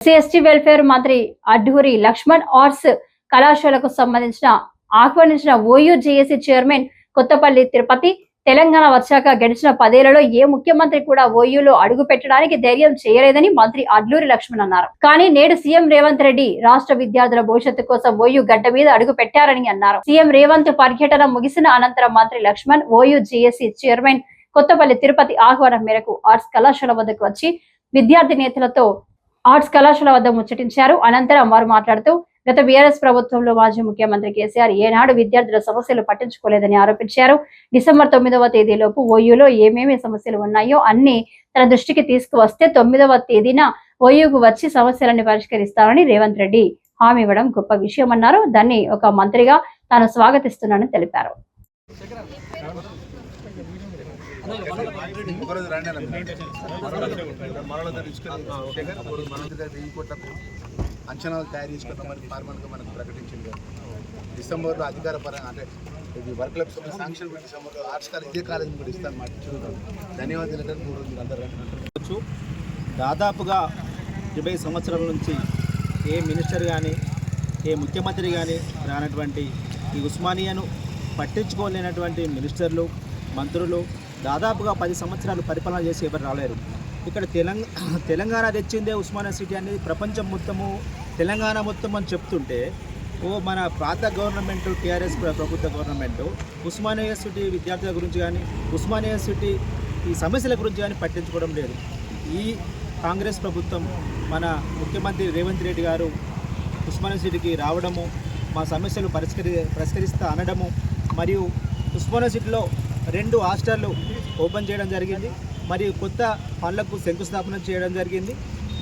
SC ST welfare మంత్రి Adduri Laxman arts కళాశాలకు సంబంధించిన ఆహ్వానించిన OU JAC chairman Kothapalli Tirupati Telangana వచ్చాక గడిచిన పదేళ్ళలో ఏ ముఖ్యమంత్రి కూడా ఓయూలో అడుగు పెట్టడానికి ధైర్యం చేయలేదని మంత్రి అడ్లూరి లక్ష్మణ్ అన్నారు. కానీ నేడు సీఎం రేవంత్ రెడ్డి రాష్ట్ర విద్యార్థుల భవిష్యత్తు కోసం ఓయూ గడ్డ మీద అడుగు పెట్టారని అన్నారు. సీఎం రేవంత్ పర్యటన ముగిసిన అనంతరం మంత్రి Laxman OU JAC chairman Kothapalli Tirupati ఆహ్వానం మేరకు ఆర్ట్స్ కళాశాల వద్దకు వచ్చి విద్యార్థి నేతలతో ఆర్ట్స్ కళాశాల వద్ద ముచ్చటించారు. అనంతరం వారు మాట్లాడుతూ గత బీఆర్ఎస్ ప్రభుత్వంలో మాజీ ముఖ్యమంత్రి కేసీఆర్ ఏనాడు విద్యార్థుల సమస్యలు పట్టించుకోలేదని ఆరోపించారు. డిసెంబర్ తొమ్మిదవ తేదీలోపు ఓయూలో ఏమేమి సమస్యలు ఉన్నాయో అన్ని తన దృష్టికి తీసుకువస్తే తొమ్మిదవ తేదీన ఓయూకు వచ్చి సమస్యలను పరిష్కరిస్తారని రేవంత్ రెడ్డి హామీ ఇవ్వడం గొప్ప విషయమన్నారు. దాన్ని ఒక మంత్రిగా తాను స్వాగతిస్తున్నానని తెలిపారు. ఒకరోజు రాండి అన్న మీరు. మరొకరు వెయ్యి కోట్లకు అంచనాలు తయారు చేసుకున్న ఫార్మల్గా మనకు ప్రకటించింది. డిసెంబర్లో అధికార పరంగా అంటే ఇది వర్క్ లబ్స్ శాంక్షన్ పెట్టి డిసెంబర్లో ఆర్ట్స్ కాలేజ్ ఇదే కాలేజ్ కూడా ఇస్తాను మాట చూద్దాం ధన్యవాదాలు అంటే మూడు రోజులు అందరూ దాదాపుగా డెబ్బై సంవత్సరాల నుంచి ఏ మినిస్టర్ కానీ ఏ ముఖ్యమంత్రి కానీ రానటువంటి ఈ ఉస్మానియాను పట్టించుకోలేనటువంటి మినిస్టర్లు మంత్రులు దాదాపుగా పది సంవత్సరాలు పరిపాలన చేసి ఎవరు రాలేరు. ఇక్కడ తెలంగాణ తెలంగాణ తెచ్చిందే ఉస్మానియా సిటీ అనేది ప్రపంచం మొత్తము తెలంగాణ మొత్తం అని చెప్తుంటే ఓ మన ప్రాంత గవర్నమెంట్ టీఆర్ఎస్ ప్రభుత్వ గవర్నమెంట్ ఉస్మానియా సిటీ విద్యార్థుల గురించి కానీ ఉస్మానియా సిటీ ఈ సమస్యల గురించి కానీ పట్టించుకోవడం లేదు. ఈ కాంగ్రెస్ ప్రభుత్వం మన ముఖ్యమంత్రి రేవంత్ రెడ్డి గారు ఉస్మానియా సిటీకి రావడము మా సమస్యలు పరిష్కరి పరిష్కరిస్తా అనడము మరియు ఉస్మానియా సిటీలో రెండు హాస్టళ్ళు ఓపెన్ చేయడం జరిగింది. మరియు కొత్త పనులకు శంకుస్థాపన చేయడం జరిగింది.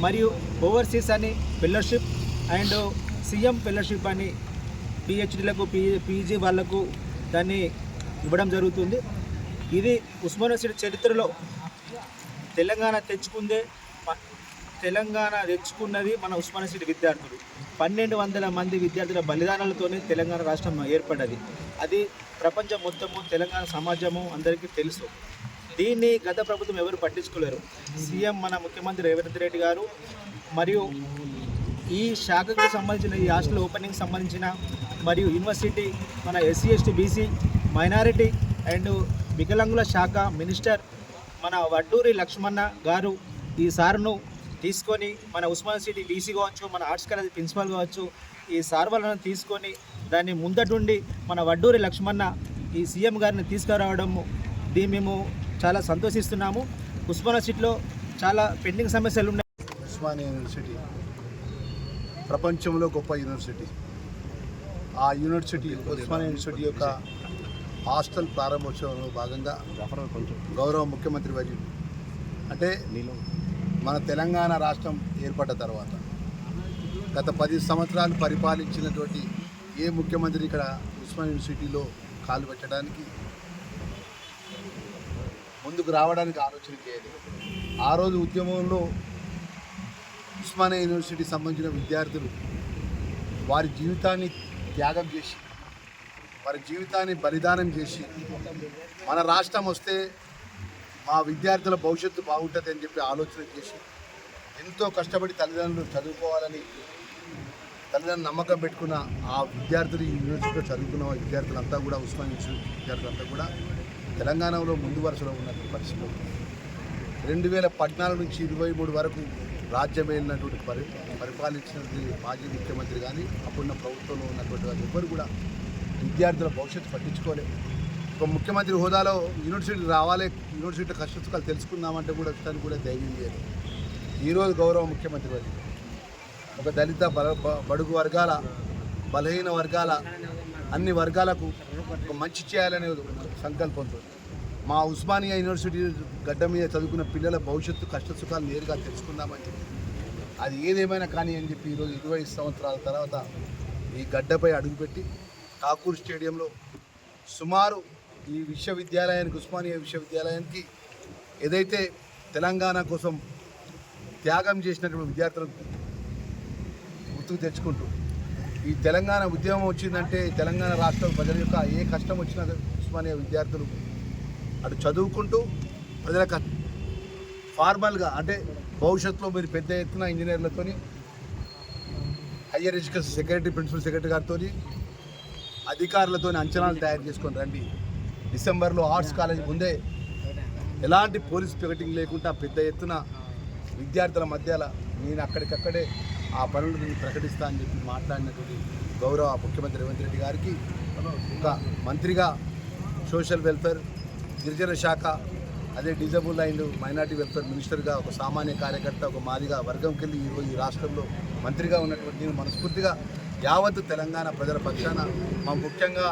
మరియు ఓవర్సీస్ అని ఫెలోషిప్ అండ్ సీఎం ఫెలోషిప్ అని పిహెచ్డీలకు పీ పీజీ వాళ్ళకు దాన్ని ఇవ్వడం జరుగుతుంది. ఇది ఉస్మానియా సిటీ చరిత్రలో తెలంగాణ తెచ్చుకుందే తెలంగాణ తెచ్చుకున్నది మన ఉస్మానియా సిటీ విద్యార్థులు. పన్నెండు వందల మంది విద్యార్థుల బలిదానాలతోనే తెలంగాణ రాష్ట్రం ఏర్పడ్డది. అది ప్రపంచం మొత్తము తెలంగాణ సమాజము అందరికీ తెలుసు. దీన్ని గత ప్రభుత్వం ఎవరు పట్టించుకోలేరు. సీఎం మన ముఖ్యమంత్రి రేవంత్ రెడ్డి గారు మరియు ఈ శాఖకు సంబంధించిన ఈ హాస్టల్ ఓపెనింగ్ సంబంధించిన మరియు యూనివర్సిటీ మన SC ST BC minority and వికలాంగుల శాఖ మినిస్టర్ మన వడ్డూరి లక్ష్మణ గారు ఈ సార్ను తీసుకొని మన ఉస్మాన్ సిటీ బీసీ కావచ్చు మన ఆర్ట్స్ కాలేజ్ ప్రిన్సిపల్ కావచ్చు ఈ సార్ వాళ్ళని తీసుకొని దాన్ని ముందటుండి మన వడ్డూరి లక్ష్మణ ఈ సీఎం గారిని తీసుకురావడము దీన్ని మేము చాలా సంతోషిస్తున్నాము. ఉస్మానియా సిటీలో చాలా పెండింగ్ సమస్యలు ఉన్నాయి. ఉస్మానియా యూనివర్సిటీ ప్రపంచంలో గొప్ప యూనివర్సిటీ. ఆ యూనివర్సిటీ ఉస్మానియా యూనివర్సిటీ యొక్క హాస్టల్ ప్రారంభోత్సవంలో భాగంగా గౌరవ ముఖ్యమంత్రి వర్యులు. అంటే మన తెలంగాణ రాష్ట్రం ఏర్పడ్డ తర్వాత గత పది సంవత్సరాలు పరిపాలించినటువంటి ఏ ముఖ్యమంత్రి ఇక్కడ ఉస్మా యూనివర్సిటీలో కాలు పెట్టడానికి ముందుకు రావడానికి ఆలోచన చేయలేదు. ఆ రోజు ఉద్యమంలో ఉస్మానియా యూనివర్సిటీ సంబంధించిన విద్యార్థులు వారి జీవితాన్ని త్యాగం చేసి వారి జీవితాన్ని బలిదానం చేసి మన రాష్ట్రం వస్తే మా విద్యార్థుల భవిష్యత్తు బాగుంటుంది అని చెప్పి ఆలోచన చేసి ఎంతో కష్టపడి తల్లిదండ్రులు చదువుకోవాలని తల్లిదండ్రులు నమ్మకం పెట్టుకున్న ఆ విద్యార్థులు యూనివర్సిటీలో చదువుకున్న విద్యార్థులంతా కూడా ఉస్మాన్ ఇన్స్టిట్యూట్ విద్యార్థులంతా కూడా తెలంగాణలో ముందు వరుసలో ఉన్న పరిస్థితులు రెండు వేల పద్నాలుగు నుంచి ఇరవై మూడు వరకు రాజ్యం వెళ్ళినటువంటి పరి పరిపాలించినటువంటి మాజీ ముఖ్యమంత్రి కానీ అప్పుడున్న ప్రభుత్వంలో ఉన్నటువంటి వారు ఎవ్వరు కూడా విద్యార్థుల భవిష్యత్తు పట్టించుకోలేదు ఒక ముఖ్యమంత్రి హోదాలో యూనివర్సిటీ రావాలి యూనివర్సిటీ కష్టసుఖాలు తెలుసుకుందామంటే కూడా వచ్చడానికి కూడా ధైర్యం లేదు. ఈరోజు గౌరవ ముఖ్యమంత్రి వారి ఒక దళిత బల బడుగు వర్గాల బలహీన వర్గాల అన్ని వర్గాలకు ఒక మంచి చేయాలనే సంకల్పంతో మా ఉస్మానియా యూనివర్సిటీ గడ్డ మీద చదువుకున్న పిల్లల భవిష్యత్తు కష్టసుఖాలు నేరుగా తెలుసుకుందామని చెప్పి. అది ఏదేమైనా కానీ అని చెప్పి ఈరోజు ఇరవై సంవత్సరాల తర్వాత ఈ గడ్డపై అడుగుపెట్టి ఠాకూర్ స్టేడియంలో సుమారు ఈ విశ్వవిద్యాలయానికి ఉస్మానియా విశ్వవిద్యాలయానికి ఏదైతే తెలంగాణ కోసం త్యాగం చేసినటువంటి విద్యార్థులకు గుర్తుకు తెచ్చుకుంటూ ఈ తెలంగాణ ఉద్యమం వచ్చిందంటే తెలంగాణ రాష్ట్ర ప్రజల యొక్క ఏ కష్టం వచ్చినా ఉస్మానియా విద్యార్థులు అటు చదువుకుంటూ ప్రజలకు ఫార్మల్గా అంటే భవిష్యత్తులో మీరు పెద్ద ఎత్తున ఇంజనీర్లతోని higher education secretary principal secretary గారితో అధికారులతో అంచనాలు తయారు చేసుకొని రండి. డిసెంబర్లో ఆర్ట్స్ కాలేజ్ ముందే ఎలాంటి పోలీస్ పికెటింగ్ లేకుండా పెద్ద ఎత్తున విద్యార్థుల మధ్యల నేను అక్కడికక్కడే ఆ పనులు నేను ప్రకటిస్తా అని చెప్పి మాట్లాడినటువంటి గౌరవ ముఖ్యమంత్రి రేవంత్ రెడ్డి గారికి ఒక మంత్రిగా సోషల్ వెల్ఫేర్ గిరిజన శాఖ అదే డిజబుల్ అండ్ మైనార్టీ వెల్ఫేర్ మినిస్టర్గా ఒక సామాన్య కార్యకర్త ఒక మాదిగా వర్గంకి వెళ్ళి ఈరోజు ఈ రాష్ట్రంలో మంత్రిగా ఉన్నటువంటి నేను మనస్ఫూర్తిగా యావత్ తెలంగాణ ప్రజల పక్షాన మా ముఖ్యంగా